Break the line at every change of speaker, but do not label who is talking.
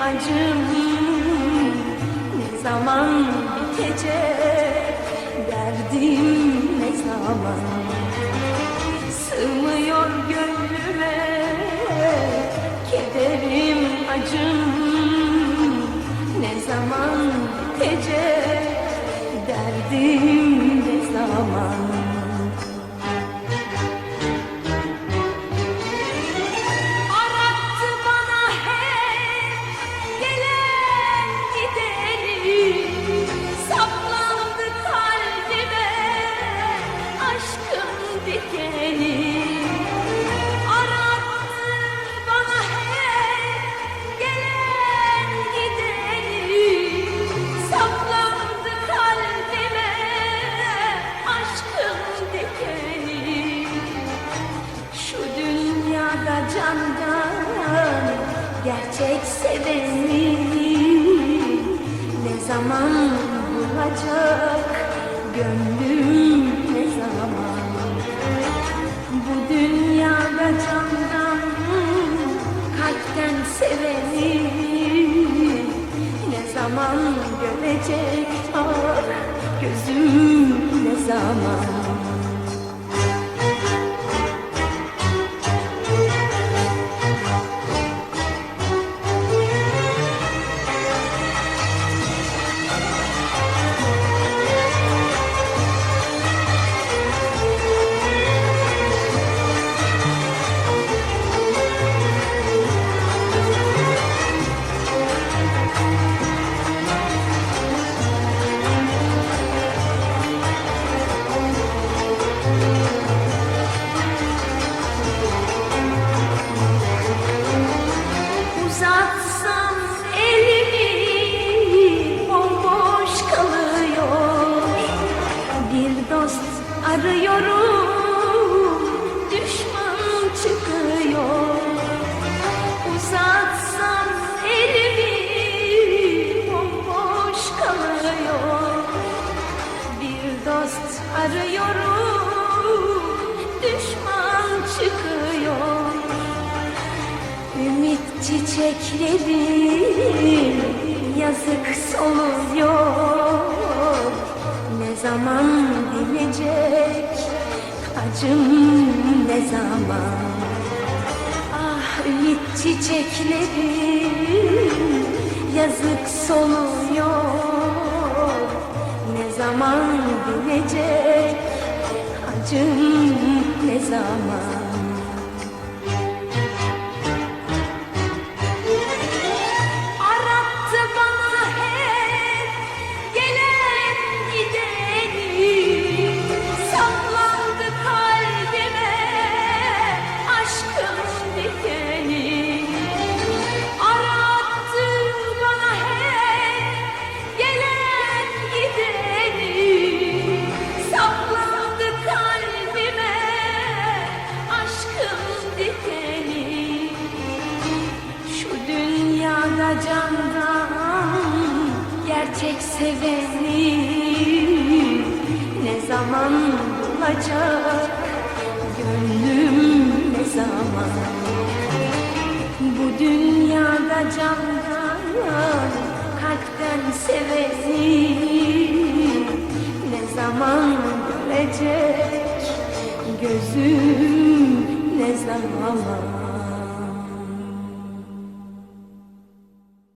acım ne zaman bitecek? Derdim ne zaman sığmıyor gönlüme? Kederim acım ne zaman bitecek? Derdim gerçek seveni ne zaman bulacak gönlüm ne zaman? Bu dünyada candan kalpten seveni ne zaman görecek ah gözüm ne zaman arıyorum düşman çıkıyor. Uzatsam elimi bomboş kalıyor. Bir dost arıyorum düşman çıkıyor. Ümit çiçekleri yazık soluyor zaman dinecek acım ne zaman? Ah ümit çiçekleri yazık soluyor Ne zaman dinecek acım ne zaman gerçek seveni ne zaman bulacak gönlüm ne zaman? Bu dünyada candan kalpten seveni ne zaman görecek gözüm ne zaman